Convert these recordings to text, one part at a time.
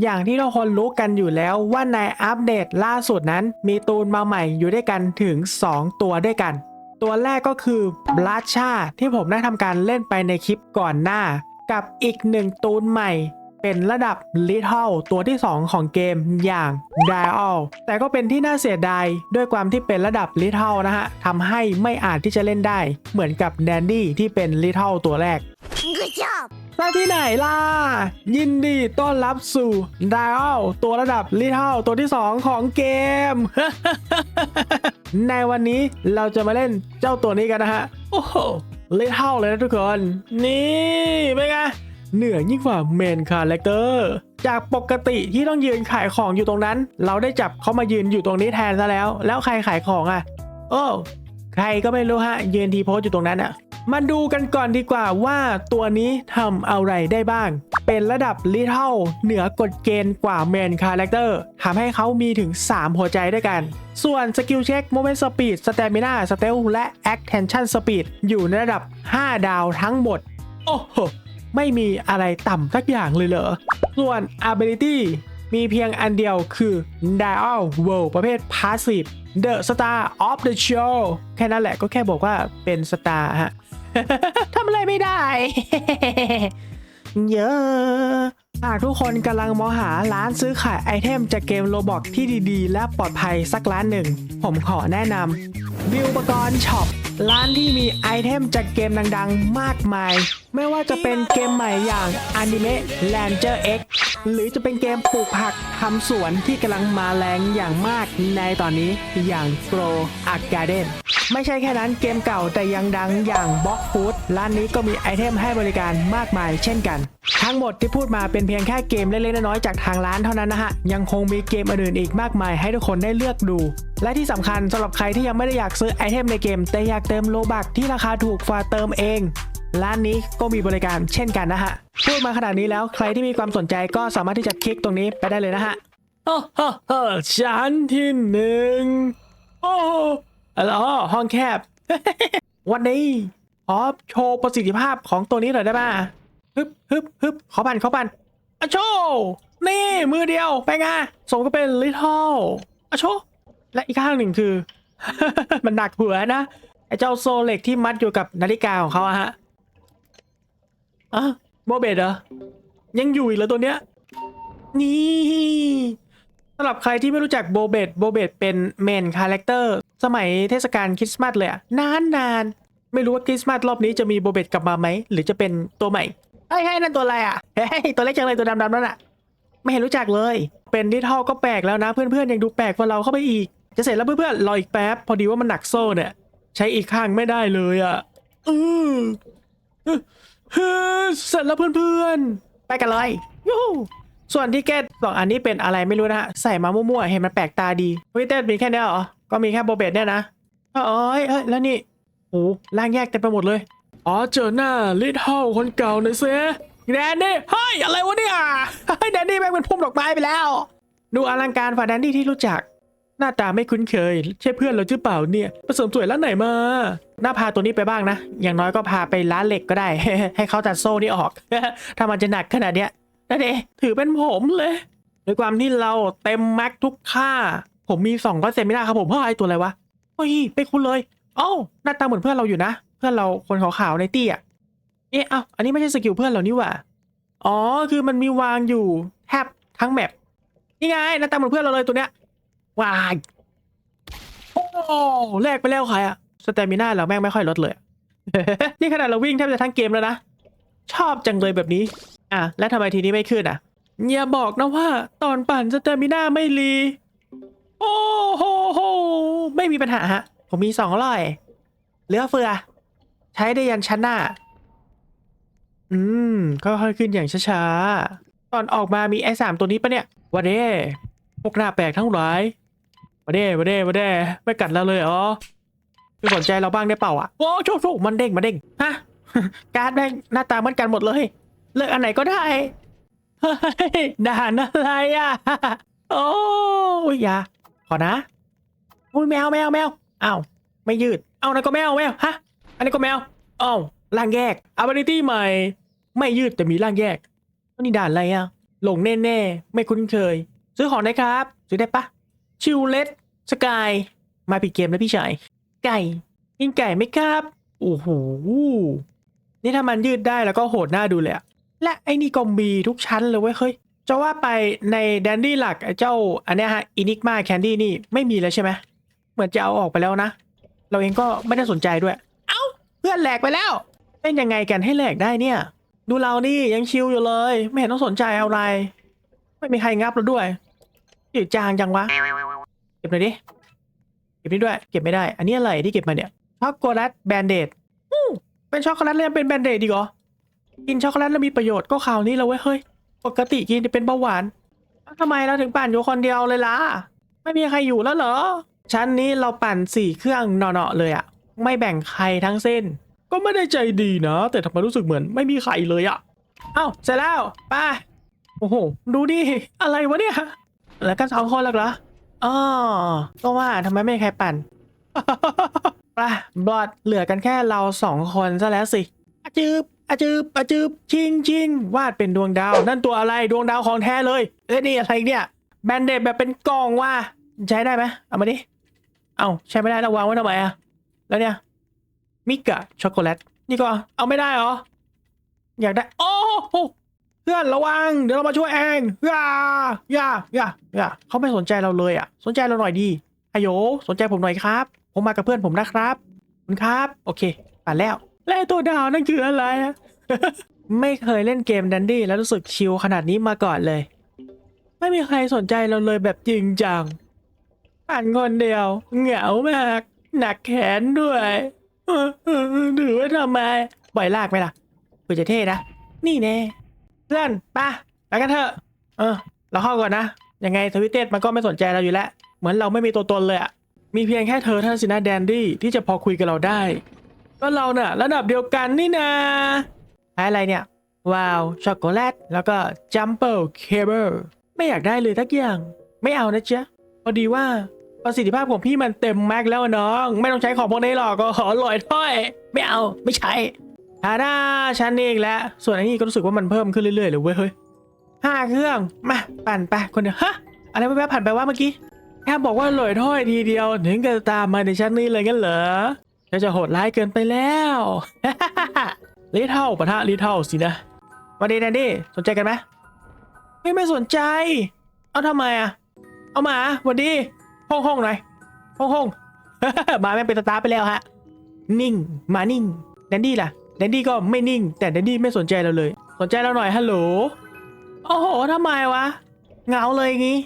อย่างที่ทุกคนรู้กันอยู่แล้วว่าในอัปเดตล่าสุดนั้น มีตูนมาใหม่อยู่ด้วยกันถึง 2 ตัวด้วยกัน ตัวแรกก็คือบลัชชาที่ผมได้ทำการเล่นไปในคลิปก่อนหน้า กับอีกหนึ่งตูนใหม่ เป็นระดับ Little ตัวที่ 2 ของเกมอย่าง Dial แต่ก็เป็นที่น่าเสียดายด้วยความที่เป็นระดับ Little นะฮะทำให้ไม่อาจที่จะเล่นได้ เหมือนกับ Dandy ที่เป็น Little ตัวแรก Good job! มาที่ไหนล่ะ ยินดีต้อนรับสู่ Dial ตัวระดับ Little ตัวที่ 2 ของเกม ในวันนี้เราจะมาเล่นเจ้าตัวนี้กันนะฮะ โอ้โห Little เลยนะทุกคน นี่เป็นไงเหนือยิ่งกว่าเมนคาแรคเตอร์จากปกติที่ต้องยืนขายของอยู่ตรงนั้น เราได้จับเขามายืนอยู่ตรงนี้แทนซะแล้ว แล้วใครขายของอะ โอ้ ใครก็ไม่รู้ฮะยืนทีโพสอยู่ตรงนั้นอะ มาดูกันก่อนดีกว่าว่าตัวนี้ทำอะไรได้บ้าง เป็นระดับ Little เหนือกฎเกณฑ์กว่าเมนคาแรคเตอร์ทำให้เขามีถึง 3 หัวใจด้วยกัน ส่วนสกิลเช็ค Movement Speed Stamina Stealth และ Attention Speed อยู่ในระดับ 5 ดาวทั้งหมด โอ้โห ไม่มีอะไรต่ำสักอย่างเลยเหรอ ส่วน Ability มีเพียงอันเดียวคือ Dial World ประเภท Passive The Star of the Show แค่นั้นแหละก็แค่บอกว่าเป็นสตาร์ฮะ ทำอะไรไม่ได้ เยอะหากทุกคนกำลังมองหาร้านซื้อขายไอเทมจากเกมโลบอกที่ดีๆ และปลอดภัยสักร้านหนึ่ง ผมขอแนะนำบิวปกรณ์ช็อปร้านที่มีไอเทมจากเกมดังๆ มากมาย ไม่ว่าจะเป็นเกมใหม่อย่าง Anime Ranger X หรือจะเป็นเกมปลูกผักทำสวนที่กำลังมาแรงอย่างมากในตอนนี้อย่าง Grow a Garden ไม่ใช่แค่นั้นเกมเก่าแต่ยังดังอย่าง b o x Food ร้านนี้ก็มีไอเทมให้บริการมากมายเช่นกัน ทั้งหมดที่พูดมาเป็นเพียงแค่เกมเล็กๆน้อยๆจากทางร้านเท่านั้นนะฮะ ยังคงมีเกมอื่นๆอีกมากมายให้ทุกคนได้เลือกดู และที่สำคัญสำหรับใครที่ยังไม่ได้อยากซื้อไอเทมในเกม แต่อยากเติมโลบักที่ราคาถูกฝ่าเติมเองร้านนี้ก็มีบริการเช่นกันนะฮะ พูดมาขนาดนี้แล้วใครที่มีความสนใจก็สามารถที่จะคลิกตรงนี้ไปได้เลยนะฮะโอ้โหชั้นที่หนึ่งโอ้ อ๋อห้องแคบ วันนี้ขอโชว์ประสิทธิภาพของตัวนี้หน่อยได้ป่ะฮึบฮึบฮึบขอบันขอบันอโชว์นี่มือเดียวไปไงสมก็เป็นลิทเทิลอโชว์และอีกข้างหนึ่งคือ มันหนักหัวนะไอ้เจ้าโซเล็กที่มัดอยู่กับนาฬิกาของเขาอะฮะอะโบเบดเหรอยังอยู่อีกเหรอตัวเนี้ยนี่ สำหรับใครที่ไม่รู้จักโบเบดโบเบดเป็นเมนคาแรคเตอร์สมัยเทศกาลคริสต์มาสเลยอะนานนานไม่รู้ว่าคริสต์มาสรอบนี้จะมีโบเบดกลับมาไหม หรือจะเป็นตัวใหม่เฮ้ยนั่นตัวอะไรอะเฮ้ยตัวเล็กจังเลยตัวดำๆนั่นอะไม่เห็นรู้จักเลย เป็นดิทอลก็แปลกแล้วนะ เพื่อนๆยังดูแปลกกว่าเราเข้าไปอีก จะเสร็จแล้วเพื่อนๆรออีกแป๊บ พอดีว่ามันหนักโซ่เนี่ย ใช้อีกข้างไม่ได้เลยอะอือเฮ้ยเสร็จแล้วเพื่อนๆ ไปกันเลยยูหู ส่วนที่เกตสองอันนี้เป็นอะไรไม่รู้นะฮะใส่มามั่วๆเห็นมันแปลกตาดีวิเตอร์มีแค่เนี้ยเหรอก็มีแค่โบเบตเนี่ยนะเอ้ยเอ้ยแล้วนี่โอ้ร่างแยกเต็มไปหมดเลยอ๋อเจอหน้าลิทเทิลคนเก่าหน่อยเซแดนนี่เฮ้ยอะไรวะเนี่ยเฮ้ยแดนนี่แม่งเป็นพุ่มดอกไม้ไปแล้ว ดูอลังการฝ่าแดนนี่ที่รู้จัก หน้าตาไม่คุ้นเคย ใช่เพื่อนเราหรือเปล่าเนี่ยผสมสวยร้านไหนมาน่าพาตัวนี้ไปบ้างนะ อย่างน้อยก็พาไปร้านเหล็กก็ได้ ให้เขาตัดโซ่นี่ออก ถ้ามันจะหนักขนาดเนี้ย นั่นเองถือเป็นผมเลยด้วยความที่เราเต็มแม็กทุกค่า ผมมีสองร้อยเซนไม่ได้ครับผมเฮ้ยตัวอะไรวะเฮ้ยไปคุณเลยเอ้าหน้าตาเหมือนเพื่อนเราอยู่นะ เพื่อนเราคนขาวๆในตี้อะเอ๊ะเอ้าอันนี้ไม่ใช่สกิลเพื่อนเรานี่หว่าอ๋อคือมันมีวางอยู่แทบทั้งแมปนี่ไงหน้าตาเหมือนเพื่อนเราเลยตัวเนี้ยวายโอ้แลกไปแล้วใครอะสเตมิน่าเราแม่งไม่ค่อยลดเลย นี่ขนาดเราวิ่งแทบจะทั้งเกมแล้วนะ ชอบจังเลยแบบนี้ อะแล้วทำไมทีนี้ไม่ขึ้นอะอย่าบอกนะว่า ตอนปั่นสเตมิน่าไม่รี โอ้โหโหไม่มีปัญหาฮะ ผมมีสองร้อยเหลือเฟือ ใช้ได้ยันชั้นหน้า อืมค่อยๆขึ้นอย่างช้าๆ ตอนออกมามีไอ้สามตัวนี้ปะเนี่ยวันนี้พวกหน้าแปลกทั้งหลายมาเด้มาเด้มาเด้ไม่กัดเราเลยเหรอไม่สนใจเราบ้างได้เปล่าอะโอ้โชคโชคมันเด้งมาเด้งฮะการ์ดแม่งหน้าตาเหมือนกันหมดเลย เลือกอันไหนก็ได้เฮ้ยด่านอะไรอะ โอ้ยอย่าขอนะอุ้ยแมวแมวแมวอ้าวไม่ยืด เอานั่นก็แมวแมวฮะ อันนี้ก็แมวอ้าวร่างแยก ability ใหม่ ไม่ยืดแต่มีร่างแยกนี่ด่านอะไรอะ หลงแน่ๆ ไม่คุ้นเคย ซื้อของได้ครับ ซื้อได้ปะชิวเลสสกาย มาผิดเกมแล้วพี่ชาย ไก่กินไก่ไหมครับ โอ้โห นี่ถ้ามันยืดได้แล้วก็โหดหน้าดูเลยอะ และไอ้นี่ก็มีทุกชั้นเลยเว้ยเฮ้ยจะว่าไปในแดนดี้หลักเจ้าอันเนี้ยฮะอินิกมาแคนดี้นี่ไม่มีแล้วใช่ไหมเหมือนจะเอาออกไปแล้วนะ เราเองก็ไม่ได้สนใจด้วย เอ้า เพื่อนแหลกไปแล้ว เป็นยังไงกันให้แหลกได้เนี่ย ดูเรานี่ยังชิลอยู่เลย ไม่เห็นต้องสนใจอะไร ไม่มีใครงับเราด้วยจืดจางจังวะ เก็บหน่อยดิ เก็บนี่ด้วย เก็บไม่ได้ อันนี้อะไรที่เก็บมาเนี่ยช็อกโกแลตแบนเดดเป็นช็อกโกแลตแล้วยังเป็นแบนเดดดีกเหรอ กินช็อกโกแลตแล้วมีประโยชน์ก็คราวนี้แล้วเว้ยเฮ้ย ปกติกินจะเป็นเบาหวานทำไมเราถึงปั่นอยู่คนเดียวเลยล่ะ ไม่มีใครอยู่แล้วเหรอ ชั้นนี้เราปั่นสี่เครื่องเนาะๆเลยอะไม่แบ่งใครทั้งเส้น ก็ไม่ได้ใจดีนะ แต่ทำไมรู้สึกเหมือนไม่มีใครเลยอะเอ้าเสร็จแล้วไปโอ้โห ดูดิอะไรวะเนี่ย แล้วกันสองคนแล้วเหรออ๋อก็ว่าทำไมไม่มีใครปั่นไปบอดเหลือกันแค่เราสองคนซะแล้วสิจืบ อาจืบอาจืบชิงชิงวาดเป็นดวงดาว นั่นตัวอะไรดวงดาวของแท้เลยเอ้ยนี่อะไรเนี่ยแบนเดดแบบเป็นกล่องว่ะใช้ได้ไหมเอามาดิเอาใช้ไม่ได้แล้ววางไว้ทำไมอะแล้วเนี่ยมิกะช็อกโกแลตนี่ก็เอาไม่ได้เหรออยากได้โอ้โหเพื่อนระวัง เดี๋ยวเรามาช่วยเองอย่าอย่าอย่าอย่าเขาไม่สนใจเราเลยอะ สนใจเราหน่อยดีอโย สนใจผมหน่อยครับ ผมมากับเพื่อนผมนะครับคุณครับ โอเคผ่านแล้ว แล้วไอ้ตัวดาวนั่นคืออะไรอะ ไม่เคยเล่นเกมดันดี้แล้วรู้สึกชิลขนาดนี้มาก่อนเลย ไม่มีใครสนใจเราเลยแบบจริงจังปั่นคนเดียว เหงามาก หนักแขนด้วยถือว่าทำไมปล่อยลากไหมล่ะเพื่อจะเท่นะ นี่แน่เพื่อนป่ะไปกันเถอะ เออ เราเข้าก่อนนะ ยังไงทวิตเตมันก็ไม่สนใจเราอยู่แล้ว เหมือนเราไม่มีตัวตนเลยอะมีเพียงแค่เธอเท่านั้นสินะแดนดี้ที่จะพอคุยกับเราได้ ก็เราเน่ะระดับเดียวกันนี่นาอะไรเนี่ย ว้าว ช็อกโกแลต แล้วก็จัมเปิลเคเบิลไม่อยากได้เลยทักอย่าง ไม่เอานะเจ๊ะพอดีว่าประสิทธิภาพของพี่มันเต็มแม็กแล้วน้อง ไม่ต้องใช้ของพวกนี้หรอกก็ขอลอยถ้อย ไม่เอาไม่ใช้ฮาด้าชั้นเองแล้ว ส่วนอันนี้ก็รู้สึกว่ามันเพิ่มขึ้นเรื่อยๆเลยเว้ยเฮ้ยห้าเครื่องมาปั่นไปคนเดียวฮะอะไรแวบๆผ่านไปว่าเมื่อกี้แค่บอกว่าลอยถ้อยทีเดียวถึงจะตามมาในชั้นนี้เลยงั้นเหรอ จะจะโหดร้ายเกินไปแล้วลิเท่าปะทะลิเท่าสินะวันดีแดนดี้สนใจกันไหมไม่ไม่สนใจ เอาทำไมอะเอามาวันดีห้องห้องหน่อยห้องห้องมาแม่งเป็นตาไปแล้วฮะ นิ่ง มานิ่งแดนดี้ล่ะแดนดี้ก็ไม่นิ่ง แต่แดนดี้ไม่สนใจเราเลย สนใจเราหน่อยฮัลโหลโอ้โหทำไมวะเหงาเลยงี้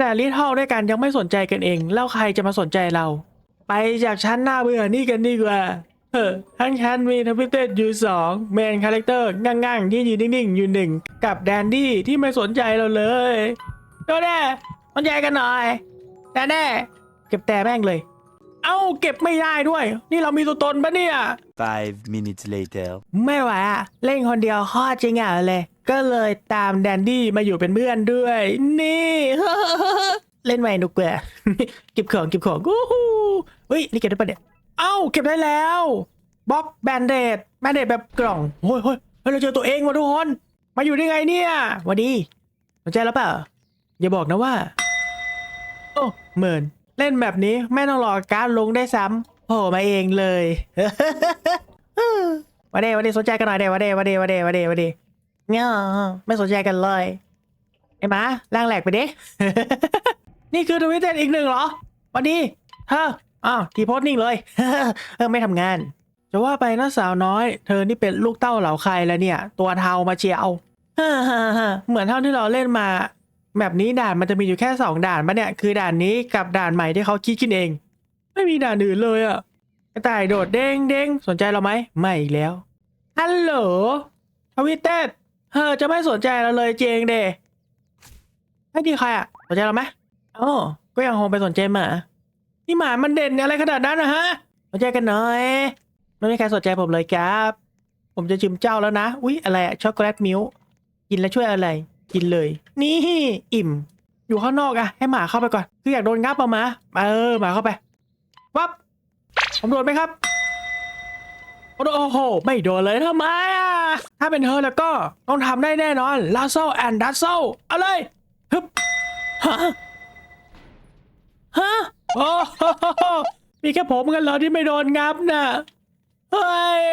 แต่ลิทเท่าด้วยกันยังไม่สนใจกันเอง แล้วใครจะมาสนใจเรา ไปจากชั้นหน้าเบื่อนี่กันดีกว่า เออทั้งชั้นมีทวิตเตอร์อยู่สองเมนคาแรคเตอร์ง่างๆที่ยืนนิ่งๆ อยู่หนึ่งกับแดนดี้ที่ไม่สนใจเราเลยโดนแน่สนใจกันหน่อยแต่แน่เก็บแต่แม่งเลย เอ้าเก็บไม่ได้ด้วย นี่เรามีตัวตนปะเนี่ย Five minutes later. ไม่ไหวอะเล่นคนเดียวโคอจริงอะเลย ก็เลยตามแดนดี้มาอยู่เป็นเพื่อนด้วย นี่ เล่นไวนุกเกลือเก็บของเก็บของกูฮู้เฮ้ยนี่เก็บได้ปะเนี่ยเอ้าเก็บได้แล้วบล็อกแบนเดดแบนเดดแบบกล่องเฮ้ยเฮ้ยเฮ้ยเราเจอตัวเองว่ะทุกคนมาอยู่ได้ไงเนี่ยวัสดีสนใจแล้วเปล่าอย่าบอกนะว่า โอ้เหมือนเล่นแบบนี้ไม่ต้องรอการลงได้ซ้ำโผล่มาเองเลยวันเดวันเดสนใจกันหน่อยเดวันเดวันเดวันเดวันเดวันเดเงี้ยไม่สนใจกันเลยไอ้หมาล่างแหลกไปดิ นี่คือทวิตเตอร์อีกหนึ่งเหรอวันดีเฮ้ออ้าวทีโพสนิ่งเลยเออไม่ทำงาน จะว่าไปนะสาวน้อย เธอนี่เป็นลูกเต้าเหล่าใครแล้วเนี่ย ตัวเทามาเชียวฮ่าฮ่าฮ่าเหมือนเท่าที่เราเล่นมาแบบนี้ด่านมันจะมีอยู่แค่สองด่านปะเนี่ยคือด่านนี้กับด่านใหม่ที่เขาคิดขึ้นเอง ไม่มีด่านอื่นเลยอะกระต่ายโดดเด้งเด้งสนใจเราไหมไม่อีกแล้วฮัลโหลทวิตเตอร์เธอจะไม่สนใจเราเลยเจงเดไอ้ดีใครอะสนใจเราไหม อ๋อก็ยังคงไปสนใจหมา นี่หมามันเด่นอะไรขนาดนั้นนะฮะสนใจกันหน่อย ไม่มีใครสนใจผมเลยครับ ผมจะชิมเจ้าแล้วนะ อุ๊ย อะไรอะช็อกโกแลตมิลค์กินแล้วช่วยอะไร กินเลย นี่ อิ่ม อยู่ข้างนอกอะให้หมาเข้าไปก่อน คืออยากโดนงับเอามา เออ หมาเข้าไป วับ ผมโดนไหมครับ โอ้โห ไม่โดนเลยทำไมอะถ้าเป็นเธอแล้วก็ต้องทำได้แน่นอนลาโซแอนดัสโซเอาเลยฮึบฮะ ฮะโอ้โหมีแค่ผมกันเหรอที่ไม่โดนงับน่ะเฮ้ย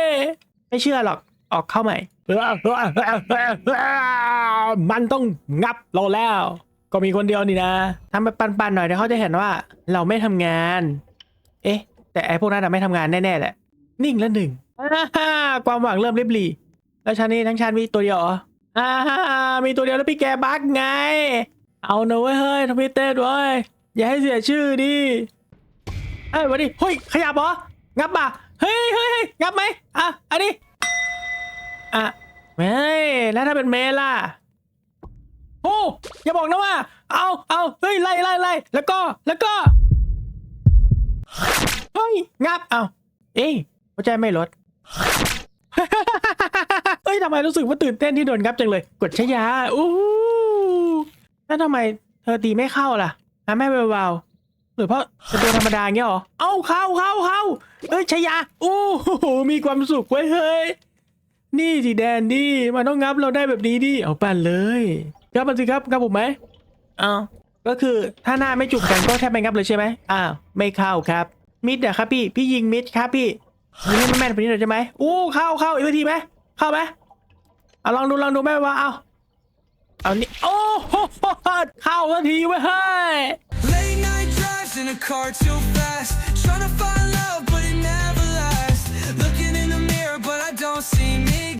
ไม่เชื่อหรอกออกเข้าใหม่ มันต้องงับเราแล้ว ก็มีคนเดียวนี่นะทำไปปันๆหน่อยเดี๋ยวเขาจะเห็นว่า เราไม่ทำงาน เอ๊ะ แต่ไอ้พวกนั้นน่ะไม่ทำงานแน่ๆแหละ นิ่งละหนึ่งอ่าความหวังเริ่มริบหรี่แล้วชันนี่ทั้งชันมีตัวเดียวเหรออ่ามีตัวเดียวแล้วพี่แกบักไง เอานะเว้ยเฮ้ยทวิตเต้ด้วย อย่าให้เสียชื่อดิเอ้ยวันนี้เฮ้ยขยับเหรองับป่ะเฮ้ยเฮ้ยเฮ้ยงับไหมอะอันนี้อะเฮ้ยแล้วถ้าเป็นเมล่ะโอ้อย่าบอกนะว่า เอาเอาเฮ้ยไล่ไล่ไล่แล้วก็แล้วก็เฮ้ยงับเอาเอ้ยหัวใจไม่ลดเอ้ยทำไมรู้สึกว่าตื่นเต้นที่โดนงับจังเลย กดชยาอู้แล้วทำไมเธอตีไม่เข้าล่ะ ฮะแม่เบาๆหรือเพราะเป็นตัวธรรมดาเงี้ยเหรอ เอ้าเข้าเข้าเข้าเอ้ยชยาอู้หูมีความสุขไว้ยเฮ้ย นี่สิแดนนี่มันต้องงับเราได้แบบนี้ดิเอาปั่นเลยงับมันสิครับงับผมไหมอ้าวก็คือถ้าหน้าไม่จุบกันก็แค่ไปงับเลยใช่ไหมอ้าวไม่เข้าครับ มิดอะครับพี่พี่ยิงมิดครับพี่ยิงให้มันแม่นกว่านี้หน่อยใช่ไหมอู้เข้าเข้าอีกทีไหมเข้าไหมเอาลองดูลองดูแม่ว่าเอา เอานี่โอ้โหเข้าสักทีเว้ยเฮ้ย Late night drives in a car too fast. Trying to find love, but it never lasts. Looking in the mirror, but I don't see me.